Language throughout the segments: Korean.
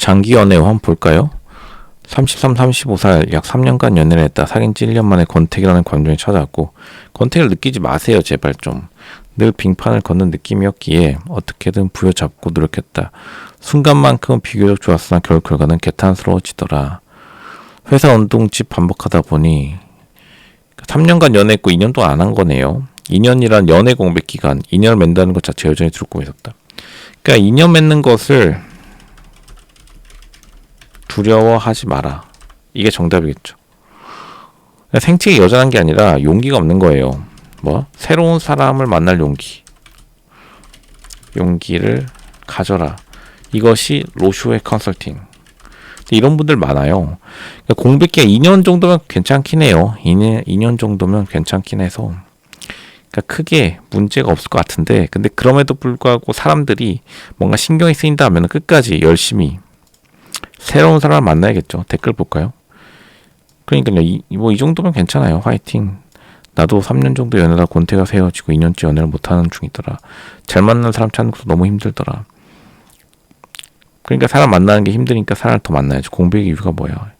장기 연애 한번 볼까요? 33, 35살 약 3년간 연애를 했다. 사귄 지 1년 만에 권태기라는 감정이 찾아왔고 권태기를 느끼지 마세요. 제발 좀. 늘 빙판을 걷는 느낌이었기에 어떻게든 부여잡고 노력했다. 순간만큼은 비교적 좋았으나 결국 결과는 개탄스러워지더라. 회사 운동집 반복하다 보니 3년간 연애했고 2년 동안 안 한 거네요. 2년이란 연애 공백 기간, 2년 을 맺는다는 것 자체 여전히 두렵고 있었다. 그러니까 2년 맺는 것을 두려워하지 마라. 이게 정답이겠죠. 생체가 여전한 게 아니라 용기가 없는 거예요. 뭐 새로운 사람을 만날 용기. 용기를 가져라. 이것이 로쇼의 컨설팅. 이런 분들 많아요. 그러니까 공백기가 2년 정도면 괜찮긴 해요. 2년, 2년 정도면 괜찮긴 해서. 그러니까 크게 문제가 없을 것 같은데, 근데 그럼에도 불구하고 사람들이 뭔가 신경이 쓰인다 하면 끝까지 열심히 새로운 사람을 만나야겠죠. 댓글 볼까요? 그러니까요, 이, 뭐, 이 정도면 괜찮아요. 화이팅. 나도 3년 정도 연애다 권태가 세워지고 2년째 연애를 못하는 중이더라. 잘 만난 사람 찾는 것도 너무 힘들더라. 그러니까 사람 만나는 게 힘드니까 사람을 더 만나야죠. 공백 이유가 뭐야?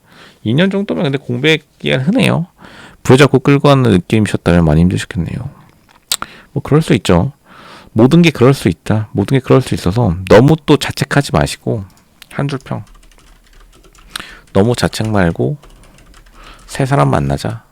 2년 정도면 근데 공백 기간 흔해요. 부여잡고 끌고 가는 느낌이셨다면 많이 힘드셨겠네요. 뭐 그럴 수 있죠. 모든 게 그럴 수 있다. 모든 게 그럴 수 있어서 너무 또 자책하지 마시고 한 줄 평. 너무 자책 말고 새 사람 만나자.